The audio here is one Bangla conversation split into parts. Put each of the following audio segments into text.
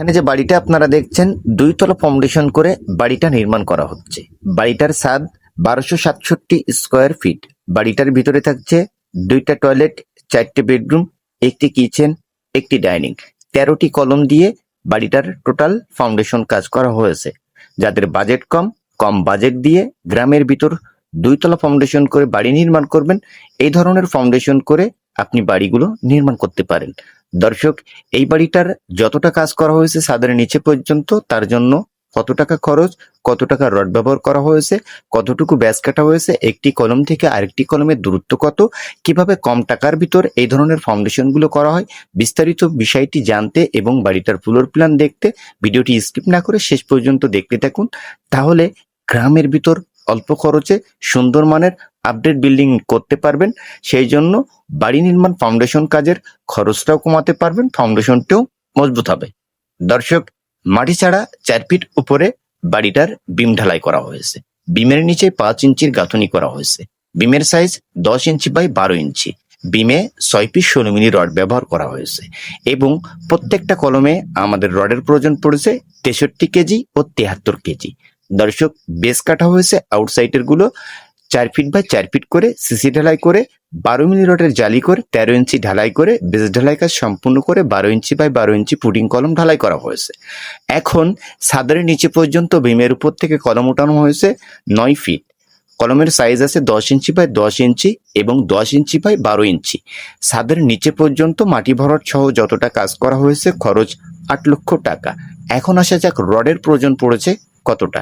এখানে যে বাড়িটা আপনারা দেখছেন দুই তলা ফাউন্ডেশন করে বাড়িটা নির্মাণ করা হচ্ছে। বাড়িটার ছাদ বারোশো সাতষট্টি স্কোয়ার ফিট বাড়িটার ভিতরে থাকছে দুইটা টয়লেট চারটে বেডরুম একটি কিচেন একটি ডাইনিং তেরোটি কলম দিয়ে বাড়িটার টোটাল ফাউন্ডেশন কাজ করা হয়েছে। যাদের বাজেট কম কম বাজেট দিয়ে গ্রামের ভিতর দুইতলা ফাউন্ডেশন করে বাড়ি নির্মাণ করবেন, এই ধরনের ফাউন্ডেশন করে আপনি বাড়িগুলো নির্মাণ করতে পারেন। দর্শক, এই বাড়িটার যতটা কাজ করা হয়েছে ছাদের নিচে পর্যন্ত, তার জন্য কত টাকা খরচ, কত টাকা রড ব্যবহার করা হয়েছে, কতটুকু ব্যাস কাটা হয়েছে, একটি কলম থেকে আরেকটি কলমের দূরত্ব কত, কীভাবে কম টাকার ভিতর এই ধরনের ফাউন্ডেশনগুলো করা হয়, বিস্তারিত বিষয়টি জানতে এবং বাড়িটার ফ্লোর প্ল্যান দেখতে ভিডিওটি স্কিপ না করে শেষ পর্যন্ত দেখতে থাকুন। তাহলে গ্রামের ভিতর অল্প খরচে সুন্দর মানের আপডেট বিল্ডিং করতে পারবেন। সেই জন্য বাড়ি নির্মাণ ফাউন্ডেশন কাজের খরচটাও কমাতে পারবেন ফাউন্ডেশনটাও মজবুত হবে। দর্শক, মাটি ছাড়া চার ফিট উপরে বাড়িটার বিম ঢালাই করা হয়েছে। বিমের নিচে পাঁচ ইঞ্চির গাঁথনি করা হয়েছে। বিমের সাইজ দশ ইঞ্চি বাই বারো ইঞ্চি। বিমে ছয় পিস ষোলো মিলি রড ব্যবহার করা হয়েছে। এবং প্রত্যেকটা কলমে আমাদের রডের প্রয়োজন পড়েছে তেষট্টি কেজি ও তেহাত্তর কেজি। দর্শক বেস কাটা হয়েছে আউটসাইডেরগুলো চার ফিট বাই চার ফিট করে সিসি ঢালাই করে, বারো মিলি রডের জালি করে, তেরো ইঞ্চি ঢালাই করে বেস ঢালাই কাজ সম্পূর্ণ করে বারো ইঞ্চি বাই বারো ইঞ্চি পুডিং কলম ঢালাই করা হয়েছে। এখন ছাদের নিচে পর্যন্ত বিমের উপর থেকে কলম উঠানো হয়েছে নয় ফিট কলমের সাইজ আছে দশ ইঞ্চি বাই দশ ইঞ্চি এবং দশ ইঞ্চি বাই বারো ইঞ্চি। ছাদের নিচে পর্যন্ত মাটি ভরাট সহ যতটা কাজ করা হয়েছে খরচ আট লক্ষ টাকা। এখন আসা যাক রডের প্রয়োজন পড়েছে কতটা।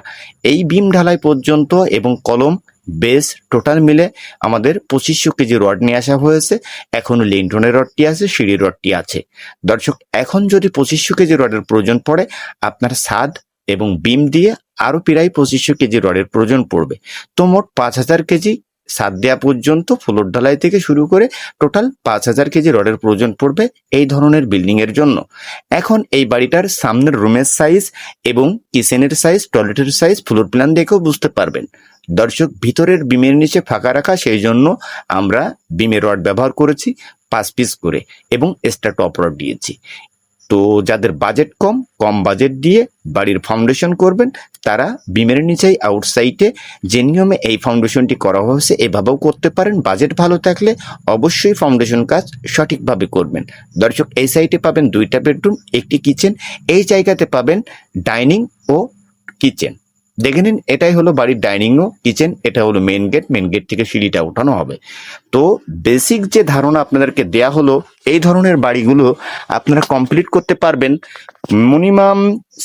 এই বিম ঢালাই পর্যন্ত এবং কলম বেস টোটাল মিলে আমাদের পঁচিশশো কেজি রড নিয়ে আসা হয়েছে। এখনও লিন্টনের রডটি আছে, সিঁড়ির রডটি আছে। দর্শক, এখন যদি পঁচিশশো কেজি রডের প্রয়োজন পড়ে, আপনার ছাদ এবং বিম দিয়ে আরও প্রায় পঁচিশশো কেজি রডের প্রয়োজন পড়বে। তো মোট পাঁচ হাজার কেজি সাত দেওয়া পর্যন্ত ফ্লোর ঢালাই থেকে শুরু করে টোটাল পাঁচ হাজার কেজি রডের প্রয়োজন পড়বে এই ধরনের বিল্ডিং এর জন্য। এখন এই বাড়িটার সামনের রুমের সাইজ এবং কিচেনের সাইজ টয়লেটের সাইজ ফ্লোর প্ল্যান দেখেও বুঝতে পারবেন। দর্শক, ভিতরের বিমের নিচে ফাঁকা রাখা, সেই জন্য আমরা বিমের রড ব্যবহার করেছি, পাঁচ পিস করে, এবং এক্সট্রা টপ রড দিয়েছি। তো যাদের বাজেট কম কম বাজেট দিয়ে বাড়ির ফাউন্ডেশন করবেন, তারা বিমের নিচেই আউটসাইডে যে নিয়মে এই ফাউন্ডেশনটি করা হয়েছে, এভাবেও করতে পারেন। বাজেট ভালো থাকলে অবশ্যই ফাউন্ডেশন কাজ সঠিকভাবে করবেন। দর্শক, এই সাইটে পাবেন দুইটা বেডরুম একটি কিচেন এই জায়গাতে পাবেন ডাইনিং ও কিচেন দেখে নিন, এটাই হলো বাড়ির ডাইনিং ও কিচেন, এটা হলো মেন গেট মেন গেট থেকে সিঁড়িটা উঠানো হবে। তো বেসিক যে ধারণা আপনাদেরকে দেয়া হলো, এই ধরনের বাড়িগুলো আপনারা কমপ্লিট করতে পারবেন মিনিমাম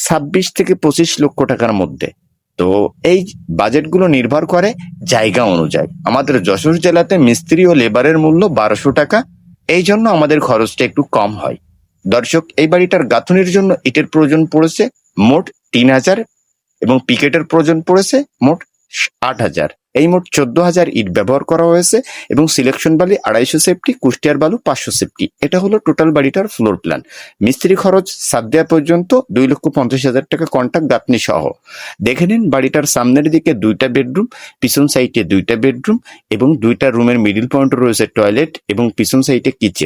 ছাব্বিশ থেকে পঁচিশ লক্ষ টাকার মধ্যে। তো এই বাজেটগুলো নির্ভর করে জায়গা অনুযায়ী। আমাদের যশোর জেলাতে মিস্ত্রি ও লেবারের মূল্য বারোশো টাকা, এই জন্য আমাদের খরচটা একটু কম হয়। দর্শক, এই বাড়িটার গাঁথনির জন্য ইটের প্রয়োজন পড়েছে মোট তিন হাজার এবং পিকেটের প্রয়োজন পড়েছে মোট আট হাজার। এই মোট চোদ্দ হাজার ইট ব্যবহার করা হয়েছে এবং সিলেকশন বালি আড়াইশো সেফটি কুষ্টিয়ার বালু পাঁচশো সেফটি এটা হলো টোটাল বাড়িটার ফ্লোর প্ল্যান মিস্ত্রি খরচ সাত দেওয়া পর্যন্ত দুই লক্ষ পঞ্চাশ হাজার টাকা কন্ট্যাক্ট গাঁথনি সহ। দেখে নিন বাড়িটার সামনের দিকে দুইটা বেডরুম পিছন সাইডে দুইটা বেডরুম এবং দুইটা রুমের মিডিল পয়েন্ট রয়েছে টয়লেট এবং পিছন সাইডে কিচেন